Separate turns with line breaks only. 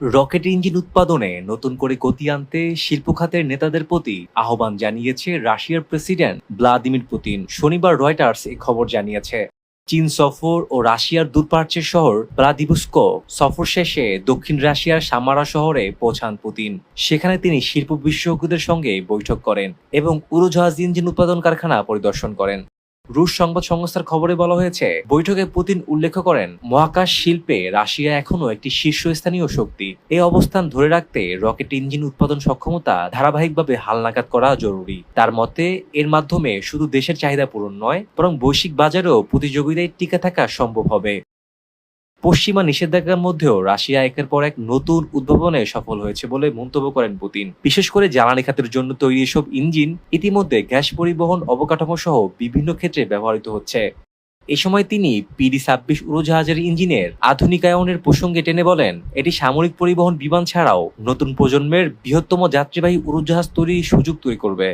Rocket engine উৎপাদনে নতুন করে গতি আনতে শিল্প খাতের নেতাদের প্রতি আহ্বান জানিয়েছে রাশিয়ার প্রেসিডেন্ট ভ্লাদিমির পুতিন। শনিবার রয়টার্স এ খবর জানিয়েছে। চীন সফর ও রাশিয়ার দূরপ্রাচ্যের শহর ব্লাদিভস্ক সফর শেষে দক্ষিণ রাশিয়ার সামারা শহরে পৌঁছান পুতিন। সেখানে তিনি শিল্প বিশেষজ্ঞদের সঙ্গে বৈঠক করেন এবং উড়োজাহাজ ইঞ্জিন উৎপাদন কারখানা পরিদর্শন করেন। রুশ সংবাদ সংস্থার খবরে বলা হয়েছে, বৈঠকে পুতিন উল্লেখ করেন, মহাকাশ শিল্পে রাশিয়া এখনও একটি শীর্ষস্থানীয় শক্তি। এই অবস্থান ধরে রাখতে রকেট ইঞ্জিন উৎপাদন সক্ষমতা ধারাবাহিকভাবে হালনাগাদ করা জরুরি। তার মতে, এর মাধ্যমে শুধু দেশের চাহিদা পূরণ নয়, বরং বৈশ্বিক বাজারেও প্রতিযোগিতায় টিকে থাকা সম্ভব হবে। পশ্চিমা নিষেধাজ্ঞার মধ্যেও রাশিয়া একের পর এক নতুন উদ্ভাবনে সফল হয়েছে বলে মন্তব্য করেন পুতিন। বিশেষ করে জ্বালানি খাতের জন্য তৈরি এসব ইঞ্জিন ইতিমধ্যে গ্যাস পরিবহন, অবকাঠামো সহ বিভিন্ন ক্ষেত্রে ব্যবহৃত হচ্ছে। এ সময় তিনি পিডি ছাব্বিশ উড়োজাহাজের ইঞ্জিনের আধুনিকায়নের প্রসঙ্গে টেনে বলেন, এটি সামরিক পরিবহন বিমান ছাড়াও নতুন প্রজন্মের বৃহত্তম যাত্রীবাহী উড়োজাহাজ তৈরির সুযোগ তৈরি করবে।